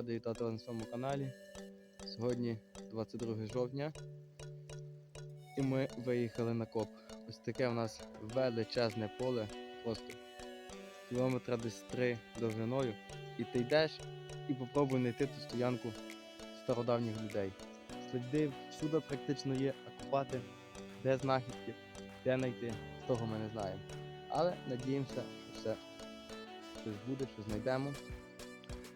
радий вітати вас на своєму каналі. Сьогодні 22 жовтня. І ми виїхали на коп. Ось таке у нас величезне поле, просто кілометра десь три довжиною. І ти йдеш і попробуй знайти ту стоянку стародавніх людей. Слідів всюди практично є, а купати, де знахідки, де знайти, того ми не знаємо. Але надіємося, що все щось буде, що знайдемо.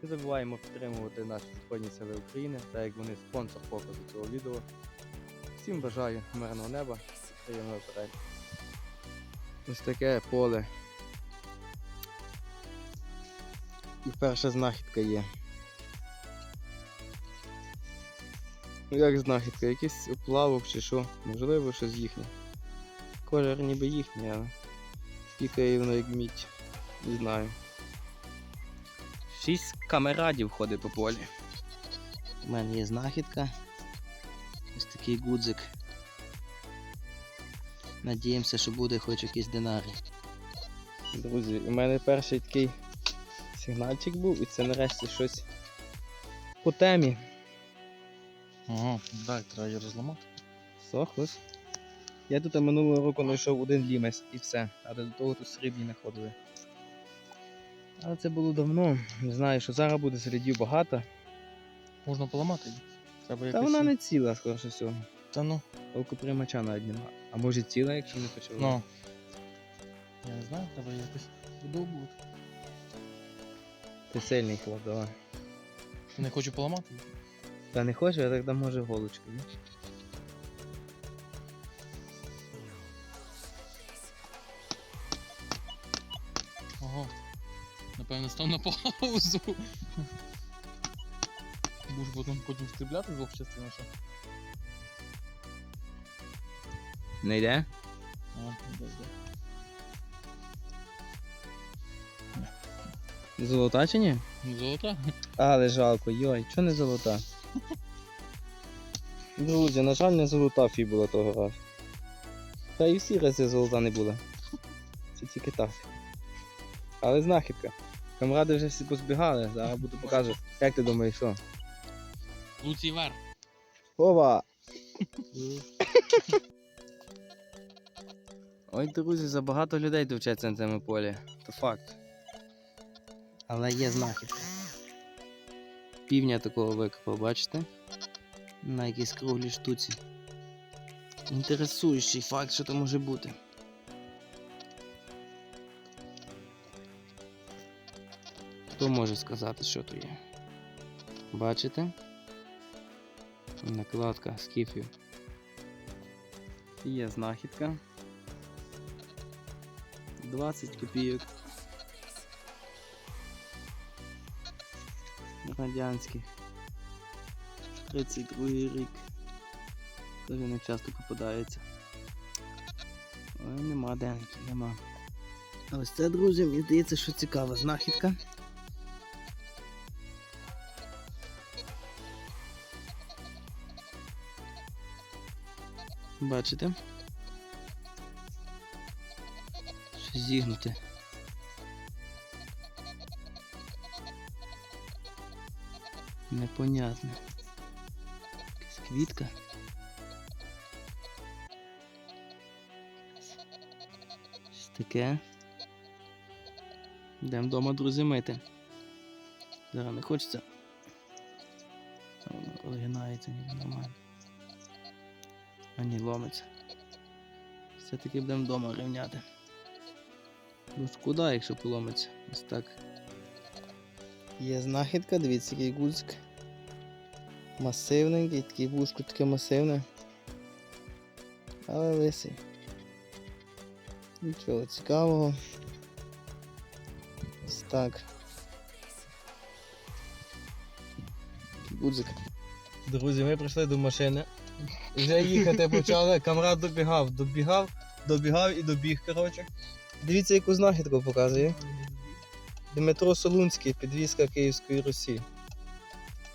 Не забуваємо підтримувати наші Збройні Сили України, так як вони спонсор показу цього відео. Всім бажаю мирного неба, приємного перегляду. Ось таке поле. І перша знахідка є. Як знахідка? Якийсь оплавок чи що? Можливо, щось їхнє. Колір ніби їхній, але пікає воно як мідь. Не знаю. Шість камерадів ходить по полі. У мене є знахідка. Ось такий гудзик. Надіємося, що буде хоч якийсь динарій. Друзі, у мене перший такий сигнальчик був і це нарешті щось по темі. Ага, так, треба її розламати. Сохлось. Я тут минулого року знайшов один лімес і все, але до того тут срібні знаходили. Але це було давно. Не знаю, що зараз буде слідів багато. Можна поламати її. Треба Та якось... вона не ціла, скоріше всього. Та ну, Окопримача навіть нема. А може ціла, якщо не почала. ну. Я не знаю, треба якось видовбувати. Ти сильний хлоп, давай. Не хочу поламати її. Та не хочеш, я дам може голочку. ні? Ага. Напевно, став на паузу. Будеш потім потім стрібляти з частин, що? Не йде? А, де, де. Золота чи ні? Золота? Але жалко, йой, чого не золота? Друзі, на жаль, не золота фібула того разу. Та і всі рази золота не була. Це тільки так. Але знахідка. Камради вже всі позбігали, зараз буду показувати. Як ти думаєш, що? Луцівер. Ова! Ой, друзі, забагато людей довчаться на цьому полі. То факт. Але є знахідка. Півня такого викопав, бачите? На якійсь круглій штуці. Інтересуючий факт, що то може бути. Хто може сказати, що то є? Бачите? Накладка скіфів. Є знахідка. 20 копійок. Радянських. 32 рік. Дуже не часто попадається. Ой, нема денки, нема. Ось це, друзі, мені здається, що цікава знахідка. Бачите? Щось зігнуте. Непонятне. Якась квітка. Щось таке. Йдемо вдома, друзі, мити. Зараз не хочеться. Воно ніби нормально. А ні, ломиться. Все-таки будемо вдома рівняти. Ну шкода, якщо поломиться. Ось так. Є знахідка, дивіться, який гудзик. Масивненький, такий вушко таке масивне. Але лисий. Нічого цікавого. Ось так. Гудзик. Друзі, ми прийшли до машини. Вже їхати почали, камрад добігав, добігав, добігав і добіг, коротше. Дивіться, яку знахідку показує. Дмитро Солунський, підвізка Київської Русі.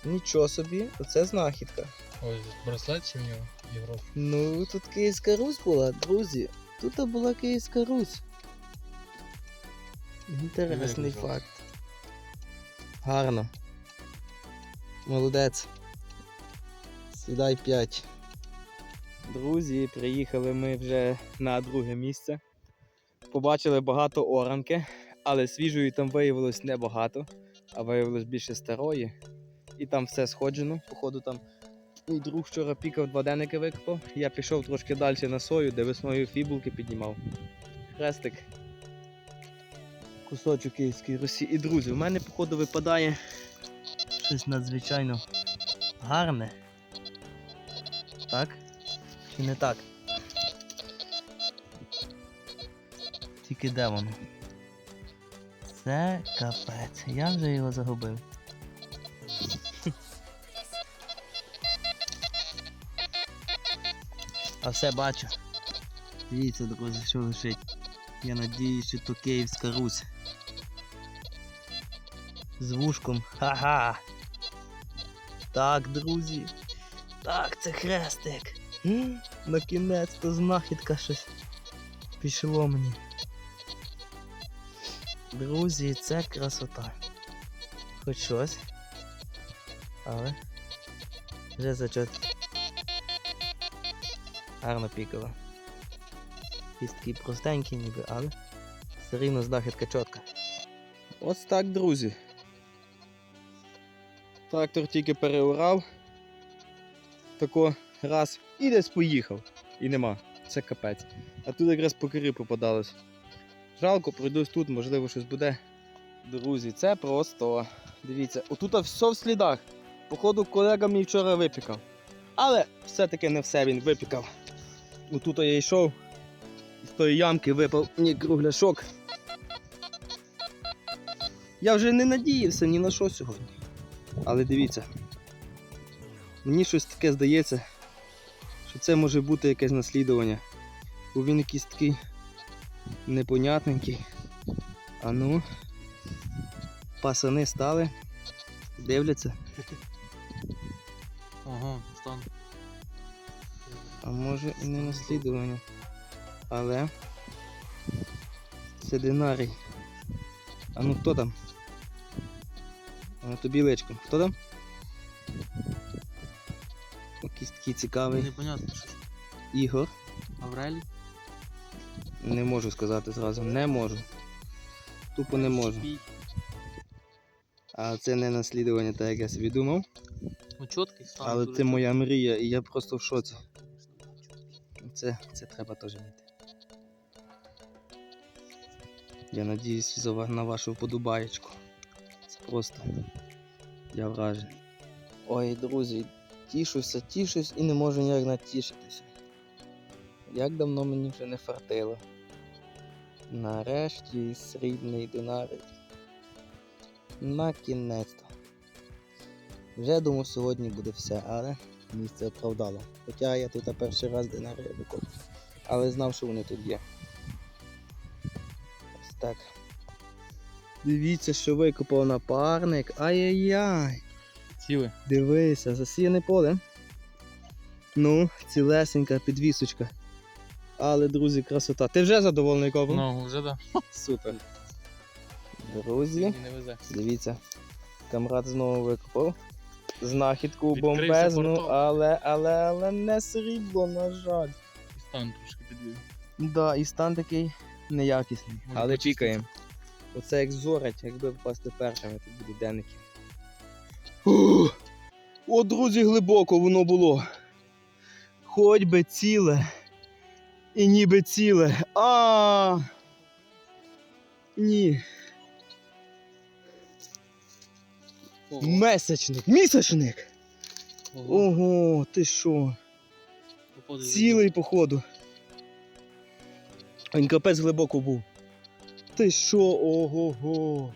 Нічого собі, оце знахідка. Ось браслет чи в нього Європа. Ну, тут Київська Русь була, друзі. Тут була Київська Русь. Інтересний факт. Гарно. Молодець. Сідай 5. Друзі, приїхали ми вже на друге місце. Побачили багато оранки, але свіжої там виявилось небагато, а виявилось більше старої. І там все сходжено. Походу там мій друг вчора пікав два денники викопав. Я пішов трошки далі на сою, де весною фібулки піднімав. Хрестик. Кусочок київської Русі. І друзі, в мене, походу, випадає щось надзвичайно гарне. Так? Чи не так? Тільки де воно? Це капець. Я вже його загубив. А все бачу. Дивіться, друзі, що лежить. Я надіюсь, що то Київська Русь. З вушком. Ха-ха. Так, друзі. Так, це хрестик. На кінець то знахідка щось пішло мені. Друзі, це красота. Хоч щось. Але. Вже зачет. Гарно пікало. Кістки простенькі ніби, але все рівно знахідка чітка. Ось так, друзі. Трактор тільки переурав. Тако раз і десь поїхав. І нема. Це капець. А тут якраз по кирі попадалось. Жалко, пройдусь тут, можливо, щось буде. Друзі, це просто. Дивіться, отут все в слідах. Походу, колега мій вчора випікав. Але все-таки не все він випікав. Отут я йшов, з тої ямки випав мені кругляшок. Я вже не надіявся ні на що сьогодні. Але дивіться, мені щось таке здається, що це може бути якесь наслідування. Бо він якийсь такий непонятненький. А ну, пасани стали, дивляться, Ага, стан. а може і не наслідування. Але це динарій. А ну хто там? А ну тобі личко. Хто там? Якийсь такий цікавий Непонятно щось. Ігор. Аврелій? Не можу сказати зразу. Не можу. Тупо не можу. А це не наслідування, так як я собі думав. Ну чіткий стан. Але дуже це моя мрія, і я просто в шоці. Це, це треба теж мити. Я надіюсь за на вашу вподобаєчку. Це просто. Я вражений. Ой, друзі, тішуся, тішусь і не можу ніяк натішитися. Як давно мені вже не фартило. Нарешті срібний динарій. На кінець-то. Вже думав, сьогодні буде все, але місце оправдало. Хоча я тут перший раз динарій викопав. Але знав, що вони тут є. Ось так. Дивіться, що викопав напарник. Ай-яй-яй. Ціле. Дивися, засіяне поле. Ну, цілесенька підвісочка. Але, друзі, красота. Ти вже задоволений копом? Ну, вже да. Супер. Друзі, дивіться. Камрад знову викопав. Знахідку бомбезну, але, але, але не срібло, на жаль. І стан трошки підвів. Да, і стан такий неякісний. Може, але почистити? пікаємо. Оце як зорить, якби попасти першими, тут буде денники. О, друзі, глибоко воно було. Хоч би ціле. І ніби ціле. А. Ні. Ого. Месячник. Місячник. Ого. Ого, ти що? Цілий, походу. Він капець глибоко був. Ти що, ого-го?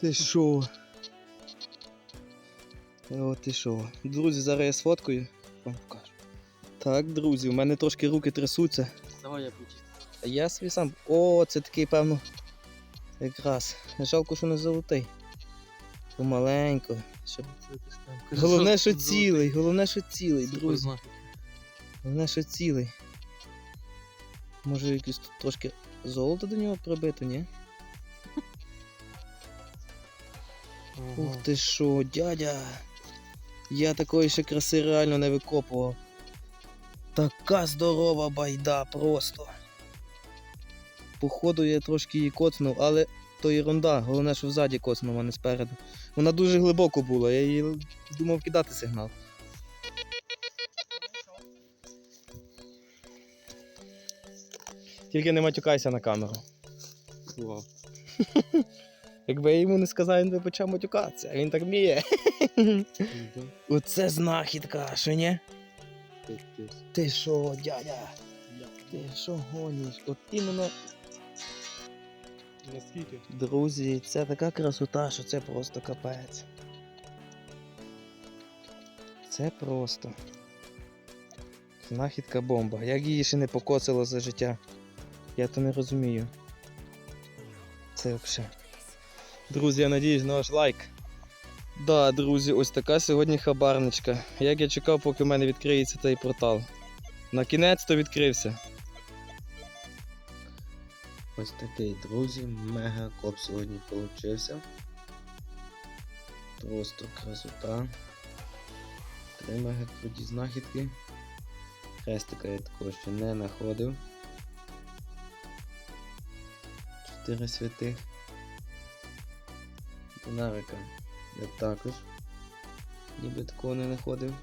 Ти що? О, ти що? Друзі, зараз я сфоткаю. Вам покажу. Так, друзі, у мене трошки руки трясуться. Давай я. А я свій сам. О, це такий, певно. Якраз. Жалко, що не золотий. Помаленько. Щоб... Головне, що цілий, головне, що цілий, друзі. Головне, що цілий. Може якось тут трошки золото до нього прибито, ні? Ух ти що, дядя. Я такої ще краси реально не викопував. Така здорова байда просто. Походу я трошки її коцнув, але то ерунда. Головне, що взаді коцнув, а не спереду. Вона дуже глибоко була, я її думав кидати сигнал. Тільки не матюкайся на камеру. Якби я йому не сказав, він би почав матюкатися, а він так вміє. Оце знахідка, що ні? Ти що, дядя? Ти що гониш? От іменно, Наскільки? друзі, це така красота, що це просто капець. Це просто. Знахідка бомба. Як її ще не покоцало за життя? Я то не розумію. Це взагалі. Друзі, я надіюсь на ваш лайк. Да, друзі, ось така сьогодні хабарничка. Як я чекав, поки в мене відкриється цей портал. На кінець то відкрився. Ось такий, друзі, мега коп сьогодні получився. Просто красота. Три мега круті знахідки. Хрестика я такого ще не знаходив. Чотири святих. Динарика я також. Ніби такого не знаходив.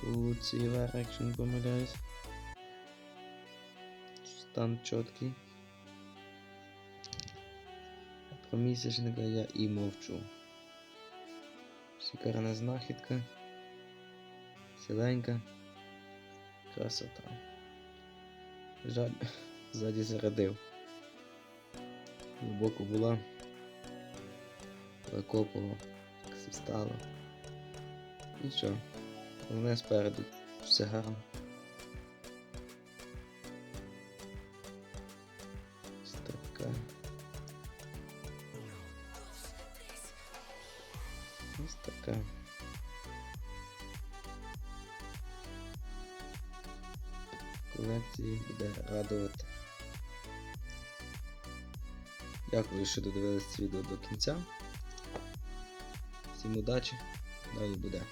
Тут Сівер, якщо не помиляюсь. Стан чіткий. Про місячника я і мовчу. Шикарна знахідка. Ціленька. Красота. Жаль, ззаді зарядив. Глибоко була. Викопував, як все стало. Нічого. Головне спереду все гарно. Ось така. Ось така. Колекції буде радувати. Дякую, що додивились відео до кінця. Всім удачі, далі буде.